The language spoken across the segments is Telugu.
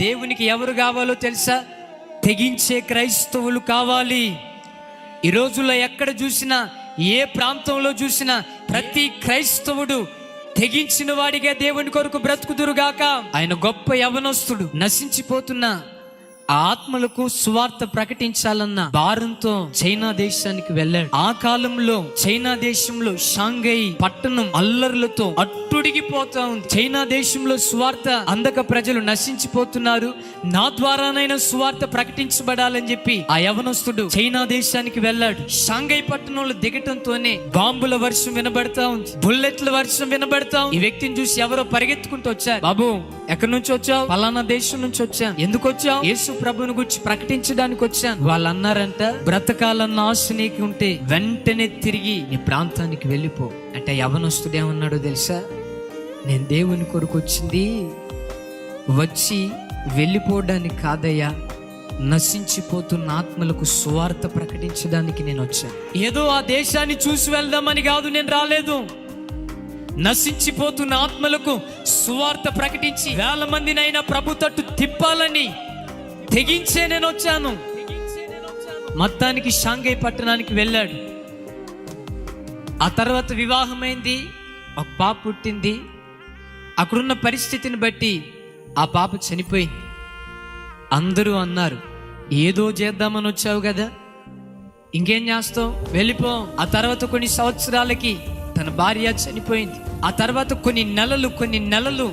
దేవునికి ఎవరు కావాలో తెలుసా? తెగించే క్రైస్తవులు కావాలి. ఈ రోజుల్లో ఎక్కడ చూసినా ఏ ప్రాంతంలో చూసినా ప్రతి క్రైస్తవుడు తెగించిన వాడిగా దేవుని కొరకు బ్రతుకుదురుగాక. ఆయన గొప్ప యవనస్తుడు నశించిపోతున్న ఆ ఆత్మలకు సువార్త ప్రకటించాలన్న భారంతో చైనా దేశానికి వెళ్ళాడు. ఆ కాలంలో చైనా దేశంలో షాంఘై పట్టణం అల్లర్లతో అట్టుడిగిపోతా ఉంది చైనా దేశంలో స్వార్థ అందక ప్రజలు నశించిపోతున్నారు. నా ద్వారానైనా స్వార్థ ప్రకటించబడాలని చెప్పి ఆ యవనస్తుడు చైనా దేశానికి వెళ్ళాడు. షాంఘై పట్టణంలో దిగటంతోనే బాంబుల వర్షం వినబడతా ఉంది. బుల్లెట్ల వర్షం వినబడతా ఉంది. ఈ వ్యక్తిని చూసి ఎవరో పరిగెత్తుకుంటూ వచ్చారు. బాబు ఎక్కడి నుంచి వచ్చావు? పలానా దేశం నుంచి వచ్చాను. ఎందుకు వచ్చావు? యేసు ప్రభుని గురించి ప్రకటించడానికి వచ్చాను. వాళ్ళు అన్నారంట బ్రతకాలన్న ఆశ నీకు ఉంటే వెంటనే తిరిగి నీ ప్రాంతానికి వెళ్ళిపో. అంటే యవనస్తుడు ఏమన్నాడో తెలుసా? నేను దేవుని కొరకు వచ్చింది వచ్చి వెళ్ళిపోవడానికి కాదయ్యా నశించిపోతున్న ఆత్మలకు సువార్త ప్రకటించడానికి నేను వచ్చాను. ఏదో ఆ దేశాన్ని చూసి వెళ్దామని కాదు నేను రాలేదు. నశించిపోతున్న ఆత్మలకు సువార్త ప్రకటించి వేల మందినైనా ప్రభు తట్టు తిప్పాలని తెగించే నేను వచ్చాను. మొత్తానికి షాంఘై పట్టణానికి వెళ్ళాడు. ఆ తర్వాత వివాహమైంది ఒక పాప పుట్టింది. అక్కడున్న పరిస్థితిని బట్టి ఆ పాప చనిపోయింది. అందరూ అన్నారు ఏదో చేద్దామని వచ్చావు కదా. ఇంకేం చేస్తావు? వెళ్ళిపో. ఆ తర్వాత కొన్ని సంవత్సరాలకి తన భార్య చనిపోయింది. ఆ తర్వాత కొన్ని నెలలు కొన్ని నెలలు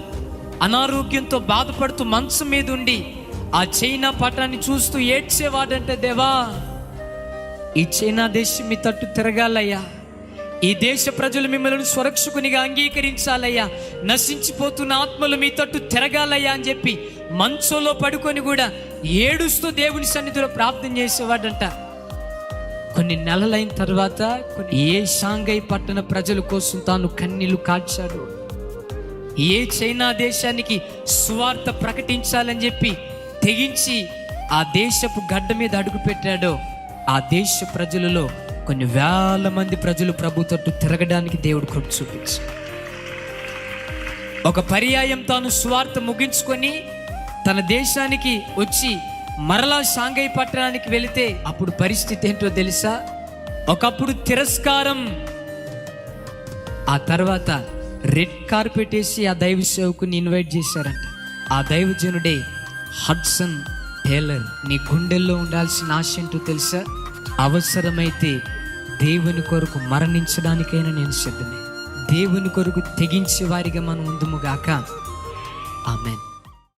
అనారోగ్యంతో బాధపడుతూ మంచం మీద ఉండి ఆ చైనా పటాన్ని చూస్తూ ఏడ్చేవాడంటే దేవా. ఈ చైనా దేశం మీ తట్టు తిరగాలయ్యా. ఈ దేశ ప్రజలు మిమ్మల్ని స్వరక్షకునిగా అంగీకరించాలయ్యా. నశించిపోతున్న ఆత్మలు మీ తట్టు తిరగాలయ్యా అని చెప్పి మంచంలో పడుకొని కూడా ఏడుస్తూ దేవుని సన్నిధిలో ప్రార్థన చేసేవాడంట. కొన్ని నెలలైన తర్వాత కొన్ని ఏ షాంఘై పట్టణ ప్రజల కోసం తాను కన్నీళ్ళు కాల్చాడు. ఏ చైనా దేశానికి స్వార్థ ప్రకటించాలని చెప్పి తెగించి ఆ దేశపు గడ్డ మీద అడుగు పెట్టాడో ఆ దేశ ప్రజలలో కొన్ని వేల మంది ప్రజలు ప్రభు తట్టు తిరగడానికి దేవుడు కృప చూపించాడు ఒక పర్యాయం తాను స్వార్థ ముగించుకొని తన దేశానికి వచ్చి మరలా షాంఘై పట్టణానికి వెళితే అప్పుడు పరిస్థితి ఏంటో తెలుసా? ఒకప్పుడు తిరస్కారం ఆ తర్వాత రెడ్ కార్పెట్ వేసి ఆ దైవ సేవకుని ఇన్వైట్ చేశారంట. ఆ దైవజనుడే హడ్సన్ టేలర్. నీ గుండెల్లో ఉండాల్సిన ఆశ ఏంటో తెలుసా? అవసరమైతే దేవుని కొరకు మరణించడానికైనా నేను సిద్ధమే. దేవుని కొరకు తెగించే వారిగా మనం ఉందుముగాక ఆమెన్.